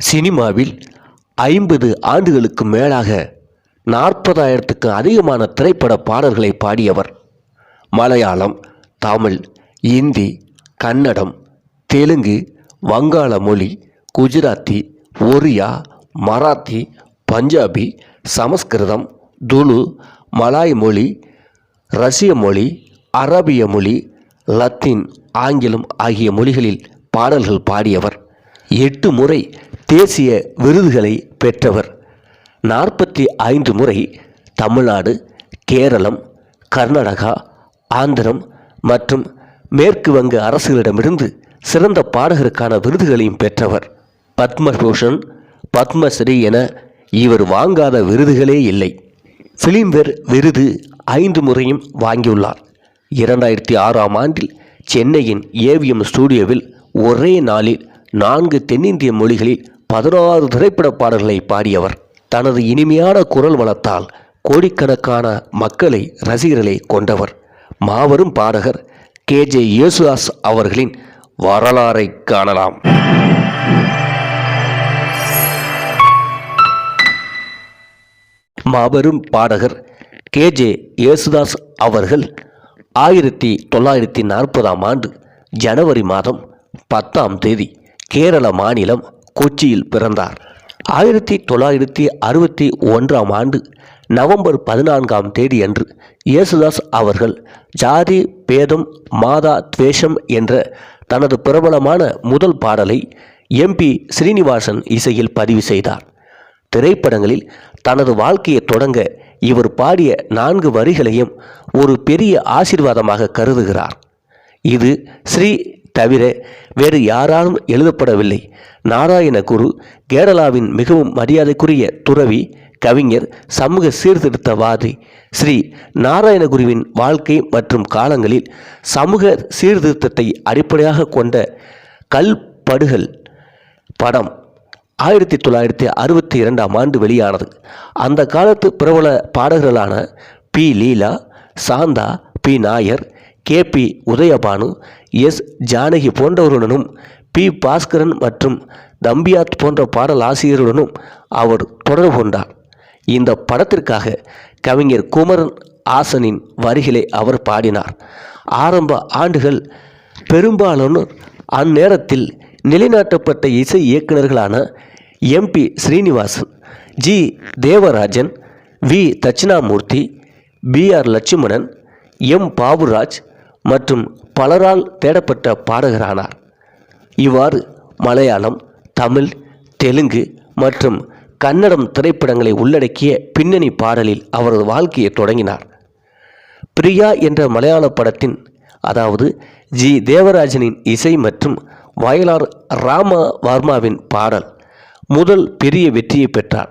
சினிமாவில் ஐம்பது ஆண்டுகளுக்கு மேலாக நாற்பதாயிரத்துக்கு அதிகமான திரைப்பட பாடல்களை பாடியவர். மலையாளம் தமிழ் இந்தி கன்னடம் தெலுங்கு வங்காள மொழி குஜராத்தி ஒரியா மராத்தி பஞ்சாபி சமஸ்கிருதம் துளு மலாய் மொழி ரஷ்ய மொழி அரபிய மொழி லத்தீன் ஆங்கிலம் ஆகிய மொழிகளில் பாடல்கள் பாடியவர். எட்டு முறை தேசிய விருதுகளை பெற்றவர். நாற்பத்தி ஐந்து முறை தமிழ்நாடு கேரளம் கர்நாடகா ஆந்திரம் மற்றும் மேற்கு வங்க அரசுகளிடமிருந்து சிறந்த பாடகருக்கான விருதுகளையும் பெற்றவர். பத்மபூஷன் பத்மஸ்ரீ என இவர் வாங்காத விருதுகளே இல்லை. ஃபிலிம்வேர் விருது ஐந்து முறையும் வாங்கியுள்ளார். இரண்டாயிரத்தி ஆறாம் ஆண்டில் சென்னையின் ஏவிஎம் ஸ்டூடியோவில் ஒரே நாளில் நான்கு தென்னிந்திய மொழிகளில் பதினாறு திரைப்பட பாடல்களை பாடியவர். தனது இனிமையான குரல் வளத்தால் கோடிக்கணக்கான மக்களை ரசிகர்களை கொண்டவர். மாபெரும் பாடகர் கே. ஜே. யேசுதாஸ் அவர்களின் வரலாறை காணலாம். மாபெரும் பாடகர் கே. ஜே. யேசுதாஸ் அவர்கள் ஆயிரத்தி தொள்ளாயிரத்தி நாற்பதாம் ஆண்டு ஜனவரி மாதம் பத்தாம் தேதி கேரள மாநிலம் கொச்சியில் பிறந்தார். ஆயிரத்தி தொள்ளாயிரத்தி அறுபத்தி ஒன்றாம் ஆண்டு நவம்பர் பதினான்காம் தேதியன்று இயேசுதாஸ் அவர்கள் ஜாதி பேதம் மாதா துவேஷம் என்ற தனது பிரபலமான முதல் பாடலை எம்பி ஸ்ரீனிவாசன் இசையில் பதிவு செய்தார். திரைப்படங்களில் தனது வாழ்க்கையை தொடங்க இவர் பாடிய நான்கு வரிகளையும் ஒரு பெரிய ஆசீர்வாதமாக கருதுகிறார். இது ஸ்ரீ தவிர வேறு யாராலும் எழுதப்படவில்லை. நாராயண குரு கேரளாவின் மிகவும் மரியாதைக்குரிய துறவி கவிஞர் சமூக சீர்திருத்தவாதி ஸ்ரீ நாராயணகுருவின் வாழ்க்கை மற்றும் காலங்களில் சமூக சீர்திருத்தத்தை அடிப்படையாக கொண்ட கல்படுகள் படம் ஆயிரத்தி தொள்ளாயிரத்தி அறுபத்தி இரண்டாம் ஆண்டு வெளியானது. அந்த காலத்து பிரபல பாடகர்களான P. Leela Shantha P. Nair K. P. Udayabhanu S. Janaki போன்றவருடனும் P. Bhaskaran மற்றும் தம்பியாத் போன்ற பாடல் ஆசிரியருடனும் அவர் தொடர்பு கொண்டார். இந்த படத்திற்காக கவிஞர் குமரன் ஆசனின் வரிகளை அவர் பாடினார். ஆரம்ப ஆண்டுகள் பெரும்பாலானோர் அந்நேரத்தில் நிலைநாட்டப்பட்ட இசை இயக்குநர்களான MB Srinivasan G. Devarajan V. Dakshinamoorthy P. R. Lakshmanan M. Baburaj மற்றும் பலரால் தேடப்பட்ட பாடகரானார். இவ்வாறு மலையாளம் தமிழ் தெலுங்கு மற்றும் கன்னடம் திரைப்படங்களை உள்ளடக்கிய பின்னணி பாடலில் அவரது வாழ்க்கையை தொடங்கினார். பிரியா என்ற மலையாள படத்தின் அதாவது ஜி. தேவராஜனின் இசை மற்றும் வயலார் ராமா வர்மாவின் பாடல் முதல் பெரிய வெற்றியை பெற்றார்.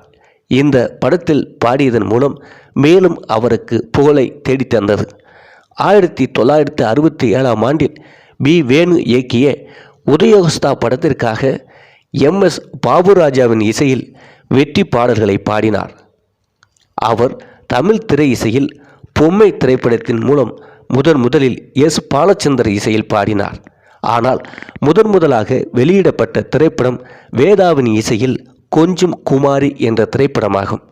இந்த படத்தில் பாடியதன் மூலம் மேலும் அவருக்கு புகழை தேடித்தந்தது. ஆயிரத்தி தொள்ளாயிரத்தி அறுபத்தி ஏழாம் ஆண்டில் பி. வேணு இயக்கிய உதயோகஸ்தா படத்திற்காக எம். எஸ். பாபுராஜாவின் இசையில் வெற்றி பாடல்களை பாடினார். அவர் தமிழ் திரை இசையில் பொம்மை திரைப்படத்தின் மூலம் முதன் முதலில் எஸ். பாலச்சந்தர் இசையில் பாடினார். ஆனால் முதன் முதலாக வெளியிடப்பட்ட திரைப்படம் வேதாவின் இசையில் கொஞ்சம் குமாரி என்ற திரைப்படமாகும்.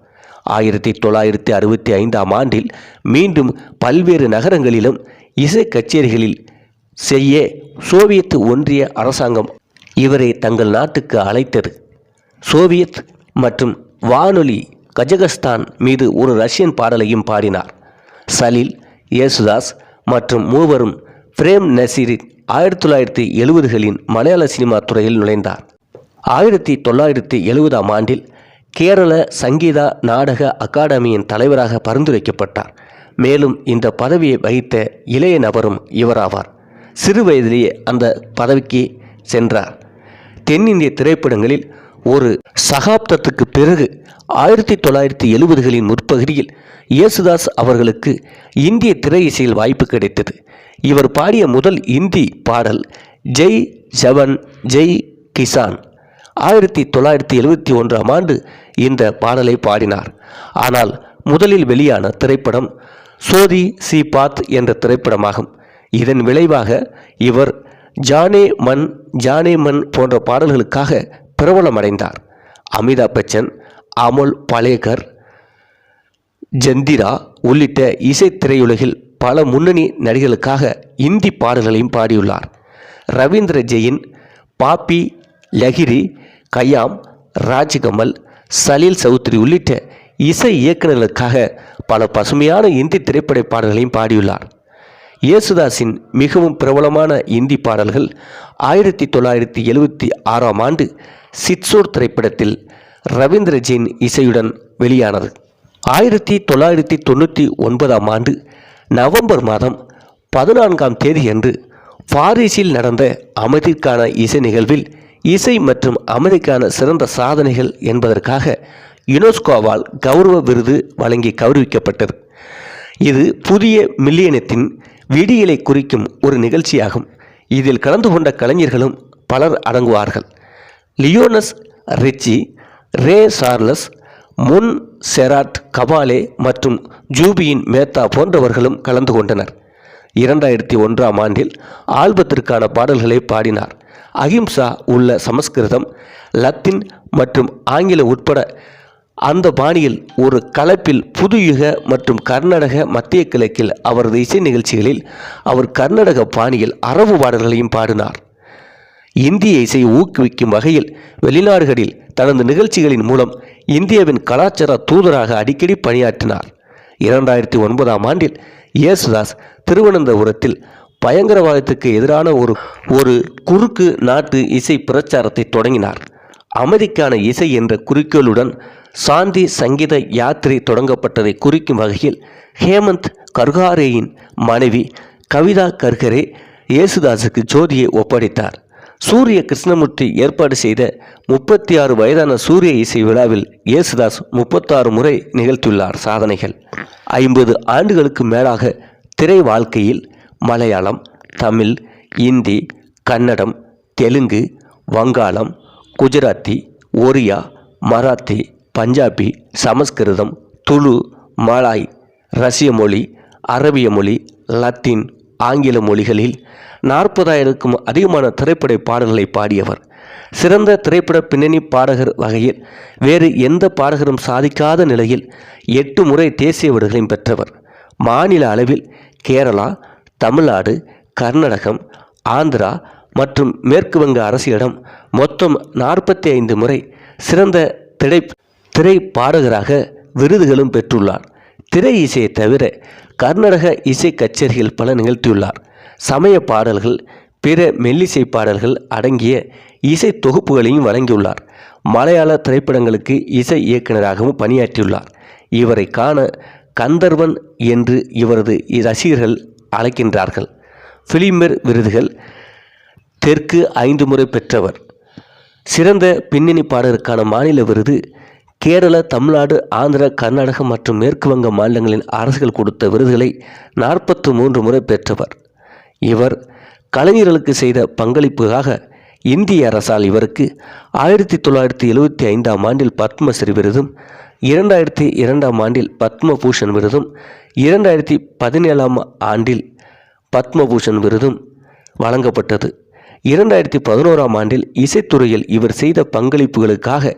ஆயிரத்தி தொள்ளாயிரத்தி அறுபத்தி ஐந்தாம் ஆண்டில் மீண்டும் பல்வேறு நகரங்களிலும் இசை கச்சேரிகளில் செய்ய சோவியத் ஒன்றிய அரசாங்கம் இவரை தங்கள் நாட்டுக்கு அழைத்தது. சோவியத் மற்றும் வானொலி கஜகஸ்தான் மீது ஒரு ரஷ்யன் பாடலையும் பாடினார். சலீல் யேசுதாஸ் மற்றும் மூவரும் பிரேம் நசீரின் ஆயிரத்தி தொள்ளாயிரத்தி எழுபதுகளின் மலையாள சினிமா துறையில் நுழைந்தார். ஆயிரத்தி தொள்ளாயிரத்தி எழுபதாம் ஆண்டில் கேரள சங்கீதா நாடக அகாடமியின் தலைவராக பரிந்துரைக்கப்பட்டார். மேலும் இந்த பதவியை வகித்த இளைய நபரும் இவராவார். சிறு வயதிலேயே அந்த பதவிக்கு சென்றார். தென்னிந்திய திரைப்படங்களில் ஒரு சகாப்தத்துக்கு பிறகு ஆயிரத்தி தொள்ளாயிரத்தி எழுபதுகளின் முற்பகுதியில் இயேசுதாஸ் அவர்களுக்கு இந்திய திரை இசையில் வாய்ப்பு கிடைத்தது. இவர் பாடிய முதல் இந்தி பாடல் ஜெய் ஜவன் ஜெய் கிசான் ஆயிரத்தி தொள்ளாயிரத்தி எழுபத்தி ஒன்றாம் ஆண்டு இந்த பாடலை பாடினார். ஆனால் முதலில் வெளியான திரைப்படம் சோதி சி பாத் என்ற திரைப்படமாகும். இதன் விளைவாக இவர் ஜானே மன் ஜானே மன் போன்ற பாடல்களுக்காக பிரபலமடைந்தார். அமிதாப் பச்சன் அமுல் பலேகர் ஜந்திரா உள்ளிட்ட இசை திரையுலகில் பல முன்னணி நடிகர்களுக்காக இந்தி பாடல்களையும் பாடியுள்ளார். ரவீந்திர ஜெயின் பாப்பி லஹிரி கயாம் ராஜ்கமல் சலீல் சௌத்ரி உள்ளிட்ட இசை இயக்குநர்களுக்காக பல பசுமையான இந்தி திரைப்பட பாடல்களையும் பாடியுள்ளார். இயேசுதாஸின் மிகவும் பிரபலமான இந்தி பாடல்கள் ஆயிரத்தி தொள்ளாயிரத்தி எழுவத்தி ஆறாம் ஆண்டு சிட்சோர் திரைப்படத்தில் ரவீந்திர ஜெயின் இசையுடன் வெளியானது. ஆயிரத்தி தொள்ளாயிரத்தி தொண்ணூற்றி ஒன்பதாம் ஆண்டு நவம்பர் மாதம் பதினான்காம் தேதியன்று பாரிஸில் நடந்த அமைதிக்கான இசை நிகழ்வில் இசை மற்றும் அமைதிக்கான சிறந்த சாதனைகள் என்பதற்காக யுனெஸ்கோவால் கௌரவ விருது வழங்கி கௌரவிக்கப்பட்டது. இது புதிய மில்லியனத்தின் விடியலை குறிக்கும் ஒரு நிகழ்ச்சியாகும். இதில் கலந்து கொண்ட கலைஞர்களும் பலர் அடங்குவார்கள். Lionel Richie Ray Charles Montserrat Caballe மற்றும் ஜூபியின் மேத்தா போன்றவர்களும் கலந்து கொண்டனர். இரண்டாயிரத்தி ஒன்றாம் ஆண்டில் ஆல்பத்திற்கான பாடல்களை பாடினார். அகிம்சா உள்ள சமஸ்கிருதம் லத்தீன் மற்றும் ஆங்கிலம் உட்பட அந்த பாணியில் ஒரு கலப்பில் புதுயுக மற்றும் கர்நாடக மத்திய கிழக்கில் அவரது இசை நிகழ்ச்சிகளில் அவர் கர்நாடக பாணியில் அரபு பாடல்களையும் பாடினார். இந்திய இசையை ஊக்குவிக்கும் வகையில் வெளிநாடுகளில் தனது நிகழ்ச்சிகளின் மூலம் இந்தியாவின் கலாச்சார தூதராக அடிக்கடி பணியாற்றினார். இரண்டாயிரத்தி ஒன்பதாம் ஆண்டில் இயேசுதாஸ் திருவனந்தபுரத்தில் பயங்கரவாதத்துக்கு எதிரான ஒரு ஒரு குறுக்கு நாட்டு இசை பிரச்சாரத்தை தொடங்கினார். அமைதிக்கான இசை என்ற குறிக்கோளுடன் சாந்தி சங்கீத யாத்திரை தொடங்கப்பட்டதை குறிக்கும் வகையில் ஹேமந்த் கர்காரேயின் மனைவி கவிதா கர்கரே இயேசுதாஸுக்கு ஜோதியை ஒப்படைத்தார். சூரிய கிருஷ்ணமூர்த்தி ஏற்பாடு செய்த முப்பத்தி ஆறு வயதான சூரிய இசை விழாவில் இயேசுதாஸ் முப்பத்தாறு முறை நிகழ்த்தியுள்ளார் சாதனைகள். ஐம்பது ஆண்டுகளுக்கு மேலாக திரை வாழ்க்கையில் மலையாளம் தமிழ் இந்தி கன்னடம் தெலுங்கு வங்காளம் குஜராத்தி ஒரியா மராத்தி பஞ்சாபி சமஸ்கிருதம் துளு மலாய் ரஷ்ய மொழி அரபிய மொழி லத்தீன் ஆங்கில மொழிகளில் நாற்பதாயிரக்கும் அதிகமான திரைப்பட பாடல்களை பாடியவர். சிறந்த திரைப்பட பின்னணி பாடகர் வகையில் வேறு எந்த பாடகரும் சாதிக்காத நிலையில் எட்டு முறை தேசிய விருதுகளையும் பெற்றவர். மாநில அளவில் கேரளா தமிழ்நாடு கர்நாடகம் ஆந்திரா மற்றும் மேற்கு வங்க அரசிடம் மொத்தம் நாற்பத்தி ஐந்து முறை சிறந்த திரை திரை பாடகராக விருதுகளும் பெற்றுள்ளார். திரை இசையை தவிர கர்நாடக இசை கச்சேரிகள் பல நிகழ்த்தியுள்ளார். சமய பாடல்கள் பிற மெல்லிசை பாடல்கள் அடங்கிய இசை தொகுப்புகளையும் வழங்கியுள்ளார். மலையாள திரைப்படங்களுக்கு இசை இயக்குநராகவும் பணியாற்றியுள்ளார். இவரை காண கந்தர்வன் என்று இவரது ரசிகர்கள் அழைக்கின்றார்கள். பிலிம்பர் விருதுகள் தெற்கு ஐந்து முறை பெற்றவர். சிறந்த பின்னணி பாடகருக்கான மாநில விருது கேரள தமிழ்நாடு ஆந்திரா கர்நாடகம் மற்றும் மேற்கு வங்க மாநிலங்களின் அரசுகள் கொடுத்த விருதுகளை நாற்பத்து மூன்று முறை பெற்றவர். இவர் கலைஞர்களுக்கு செய்த பங்களிப்புக்காக இந்திய அரசால் இவருக்கு ஆயிரத்தி தொள்ளாயிரத்தி எழுவத்தி ஐந்தாம் ஆண்டில் பத்மஸ்ரீ விருதும் இரண்டாயிரத்தி இரண்டாம் ஆண்டில் பத்மபூஷன் விருதும் இரண்டாயிரத்தி பதினேழாம் ஆண்டில் பத்மபூஷன் விருதும் வழங்கப்பட்டது. இரண்டாயிரத்தி பதினோராம் ஆண்டில் இசைத்துறையில் இவர் செய்த பங்களிப்புகளுக்காக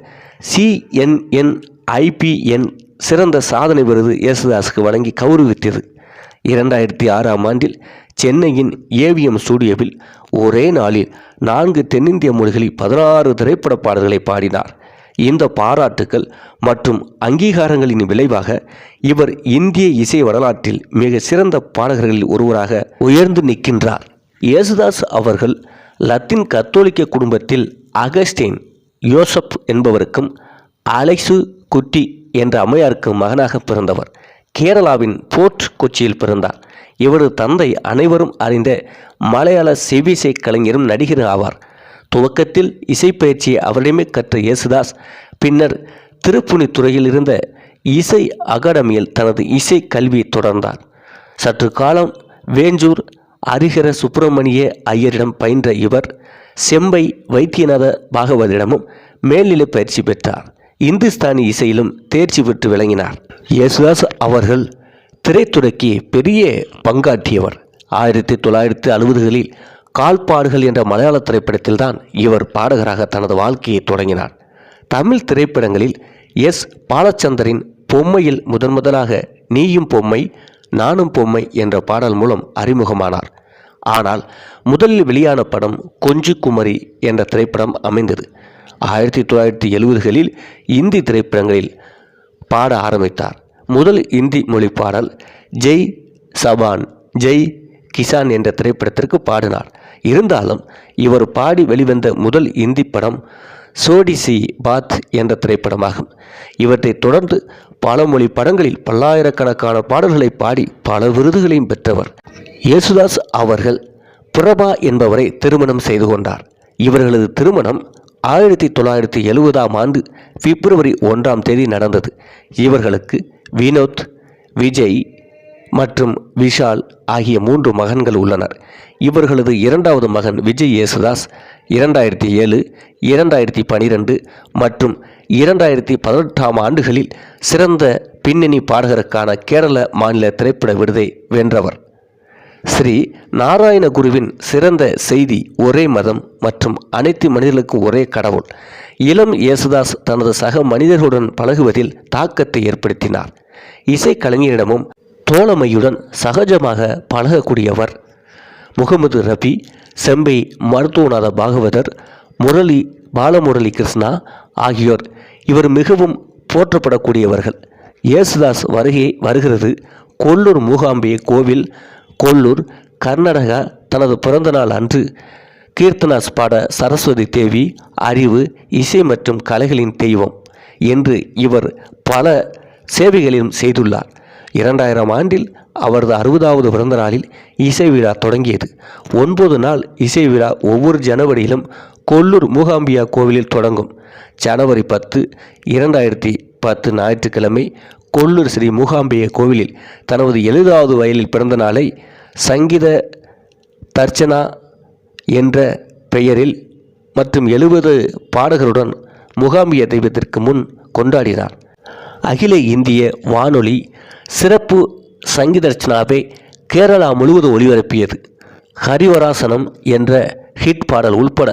சிஎன்என் ஐபிஎன் சிறந்த சாதனை விருது யேசுதாஸுக்கு வழங்கி கௌரவித்தது. இரண்டாயிரத்தி ஆறாம் ஆண்டில் சென்னையின் ஏவிஎம் ஸ்டூடியோவில் ஒரே நாளில் நான்கு தென்னிந்திய மொழிகளில் பதினாறு திரைப்பட பாடல்களை பாடினார். இந்த பாராட்டுக்கள் மற்றும் அங்கீகாரங்களின் விளைவாக இவர் இந்திய இசை வரலாற்றில் மிக சிறந்த பாடகர்களில் ஒருவராக உயர்ந்து நிற்கின்றார். இயேசுதாஸ் அவர்கள் லத்தீன் கத்தோலிக்க குடும்பத்தில் அகஸ்டீன் யோசப் என்பவருக்கும் அலைசு குட்டி என்ற அம்மையாருக்கு மகனாக பிறந்தவர். கேரளாவின் போர்ட் கொச்சியில் பிறந்தார். இவரது தந்தை அனைவரும் அறிந்த மலையாள செவிசை கலைஞரும் நடிகரும் ஆவார். துவக்கத்தில் இசைப்பயிற்சியை அவரிடமே கற்ற இயேசுதாஸ் பின்னர் திருப்புணித்துறையில் இருந்த இசை அகாடமியில் தனது இசை கல்வியை தொடர்ந்தார். சற்று காலம் வேஞ்சூர் ஹரிஹர சுப்பிரமணிய ஐயரிடம் பயின்ற இவர் செம்பை வைத்தியநாத பாகவதிடமும் மேல்நிலை பயிற்சி பெற்றார். இந்துஸ்தானி இசையிலும் தேர்ச்சி பெற்று விளங்கினார். யேசுதாஸ் அவர்கள் திரைத்துறைக்கு பெரிய பங்காற்றியவர். ஆயிரத்தி தொள்ளாயிரத்தி அறுபதுகளில் கால்பாடுகள் என்ற மலையாள திரைப்படத்தில்தான் இவர் பாடகராக தனது வாழ்க்கையை தொடங்கினார். தமிழ் திரைப்படங்களில் எஸ். பாலச்சந்தரின் பொம்மையில் முதன் முதலாக நீயும் பொம்மை நானும் பொம்மை என்ற பாடல் மூலம் அறிமுகமானார். ஆனால் முதலில் வெளியான படம் கொஞ்சு குமரி என்ற திரைப்படம் அமைந்தது. ஆயிரத்தி தொள்ளாயிரத்தி எழுபதுகளில் இந்தி திரைப்படங்களில் பாட ஆரம்பித்தார். முதல் இந்தி மொழி பாடல் ஜெய் சபான் ஜெய் கிசான் என்ற திரைப்படத்திற்கு பாடினார். இருந்தாலும் இவர் பாடி வெளிவந்த முதல் இந்தி படம் சோடிசி பாத் என்ற திரைப்படமாகும். இவற்றை தொடர்ந்து பல மொழி படங்களில் பல்லாயிரக்கணக்கான பாடல்களை பாடி பல விருதுகளையும் பெற்றவர். இயேசுதாஸ் அவர்கள் பிரபா என்பவரை திருமணம் செய்து கொண்டார். இவர்களது திருமணம் ஆயிரத்தி தொள்ளாயிரத்தி எழுபதாம் ஆண்டு பிப்ரவரி ஒன்றாம் தேதி நடந்தது. இவர்களுக்கு வினோத் விஜய் மற்றும் விஷால் ஆகிய மூன்று மகன்கள் உள்ளனர். இவர்களது இரண்டாவது மகன் விஜய் யேசுதாஸ் இரண்டாயிரத்தி ஏழு இரண்டாயிரத்தி பனிரெண்டு மற்றும் இரண்டாயிரத்தி பதினெட்டாம் ஆண்டுகளில் சிறந்த பின்னணி பாடகருக்கான கேரள மாநில திரைப்பட விருதை வென்றவர். ஸ்ரீ நாராயணகுருவின் சிறந்த செய்தி ஒரே மதம் மற்றும் அனைத்து மனிதர்களுக்கும் ஒரே கடவுள் இளம் இயேசுதாஸ் தனது சக மனிதர்களுடன் பழகுவதில் தாக்கத்தை ஏற்படுத்தினார். இசைக்கலைஞரிடமும் தோழமையுடன் சகஜமாக பழகக்கூடியவர் முகமது ரபி செம்பை மருத்துவநாத பாகவதர் முரளி பாலமுரளி கிருஷ்ணா ஆகியோர் இவர் மிகவும் போற்றப்படக்கூடியவர்கள். இயேசுதாஸ் வருகை வருகிறது கொல்லூர் மூகாம்பிகை கோவில் கொல்லூர் கர்நாடகா தனது பிறந்தநாள் அன்று. கீர்த்தனாஸ் பாட சரஸ்வதி தேவி அறிவு இசை மற்றும் கலைகளின் தெய்வம் என்று இவர் பல சேவைகளிலும் செய்துள்ளார். இரண்டாயிரம் ஆண்டில் அவரது அறுபதாவது பிறந்த நாளில் இசை விழா தொடங்கியது. ஒன்பது நாள் இசை விழா ஒவ்வொரு ஜனவரியிலும் கொல்லூர் மூகாம்பியா கோவிலில் தொடங்கும். ஜனவரி பத்து இரண்டாயிரத்தி பத்து ஞாயிற்றுக்கிழமை கொல்லூர் ஸ்ரீ மூகாம்பிகை கோவிலில் தனது எழுபதாவது வயலில் பிறந்த நாளை சங்கீத தர்ச்சனா என்ற பெயரில் மற்றும் எழுபது பாடகருடன் முகாம்பிய தெய்வத்திற்கு முன் கொண்டாடினார். அகில இந்திய வானொலி சிறப்பு சங்கீதர்ச்சனாவை கேரளா முழுவதும் ஒளிபரப்பியது ஹரிவராசனம் என்ற ஹிட் பாடல் உள்பட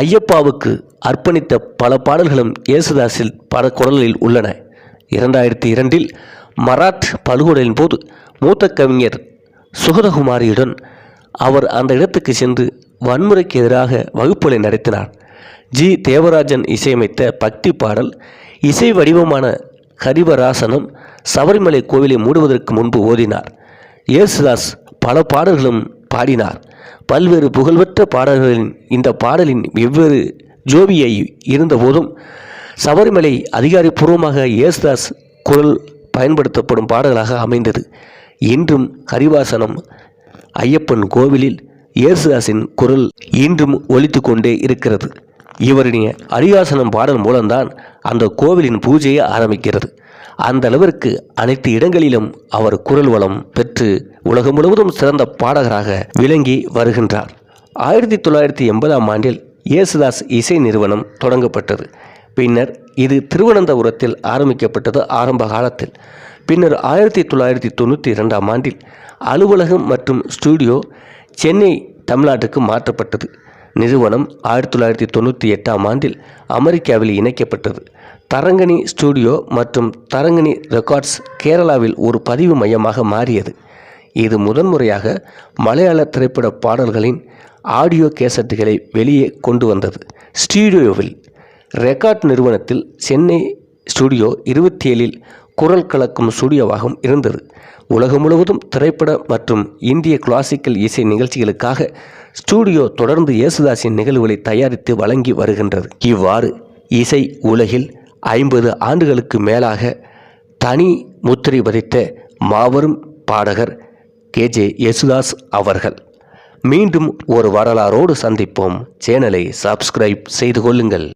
ஐயப்பாவுக்கு அர்ப்பணித்த பல பாடல்களும் இயேசுதாஸில் பல குரலில் உள்ளன. இரண்டாயிரத்தி இரண்டில் மராத் படுகொலையின் போது மூத்த கவிஞர் சுகதகுமாரியுடன் அவர் அந்த இடத்துக்கு சென்று வன்முறைக்கு எதிராக வகுப்புகளை நடத்தினார். ஜி. தேவராஜன் இசையமைத்த பக்தி பாடல் இசை வடிவமான ஹரிவராசனம் சபரிமலை கோவிலை மூடுவதற்கு முன்பு ஓதினார். இயேசுதாஸ் பல பாடல்களும் பாடினார். பல்வேறு புகழ்பெற்ற பாடல்களின் இந்த பாடலின் வெவ்வேறு ஜோபியை இருந்தபோதும் சபரிமலை அதிகாரப்பூர்வமாக இயேசுதாஸ் குரல் பயன்படுத்தப்படும் பாடலாக அமைந்தது. இன்றும் ஹரிவாசனம் ஐயப்பன் கோவிலில் இயேசுதாஸின் குரல் இன்றும் ஒலித்து கொண்டே இருக்கிறது. இவருடைய அரியாசனம் பாடல் மூலம்தான் அந்த கோவிலின் பூஜையை ஆரம்பிக்கிறது. அந்த அளவிற்கு அனைத்து இடங்களிலும் அவர் குரல் வளம் பெற்று உலகம் முழுவதும் சிறந்த பாடகராக விளங்கி வருகின்றார். ஆயிரத்தி தொள்ளாயிரத்தி எண்பதாம் ஆண்டில் இயேசுதாஸ் இசை நிறுவனம் தொடங்கப்பட்டது. பின்னர் இது திருவனந்தபுரத்தில் ஆரம்பிக்கப்பட்டது ஆரம்ப காலத்தில். பின்னர் ஆயிரத்தி தொள்ளாயிரத்தி தொண்ணூற்றி இரண்டாம் ஆண்டில் அலுவலகம் மற்றும் ஸ்டூடியோ சென்னை தமிழ்நாட்டுக்கு மாற்றப்பட்டது. நிறுவனம் ஆயிரத்தி தொள்ளாயிரத்தி தொண்ணூற்றி எட்டாம் ஆண்டில் அமெரிக்காவில் இணைக்கப்பட்டது. தரங்கணி ஸ்டூடியோ மற்றும் தரங்கணி ரெக்கார்ட்ஸ் கேரளாவில் ஒரு பதிவு மையமாக மாறியது. இது முதன்முறையாக மலையாள திரைப்பட பாடல்களின் ஆடியோ கேசட்டுகளை வெளியே கொண்டு வந்தது. ஸ்டூடியோவில் ரெக்கார்ட் நிறுவனத்தில் சென்னை ஸ்டுடியோ இருபத்தி ஏழில் குரல் கலக்கும் ஸ்டூடியோவாகவும் இருந்தது. உலகம் முழுவதும் திரைப்பட மற்றும் இந்திய கிளாசிக்கல் இசை நிகழ்ச்சிகளுக்காக ஸ்டூடியோ தொடர்ந்து இயேசுதாஸின் நிகழ்வுகளை தயாரித்து வழங்கி வருகின்றது. இவ்வாறு இசை உலகில் ஐம்பது ஆண்டுகளுக்கு மேலாக தனி முத்திரை பதித்த மாபெரும் பாடகர் கேஜே யேசுதாஸ் அவர்கள். மீண்டும் ஒரு வரலாறோடு சந்திப்போம். சேனலை சப்ஸ்கிரைப் செய்து கொள்ளுங்கள்.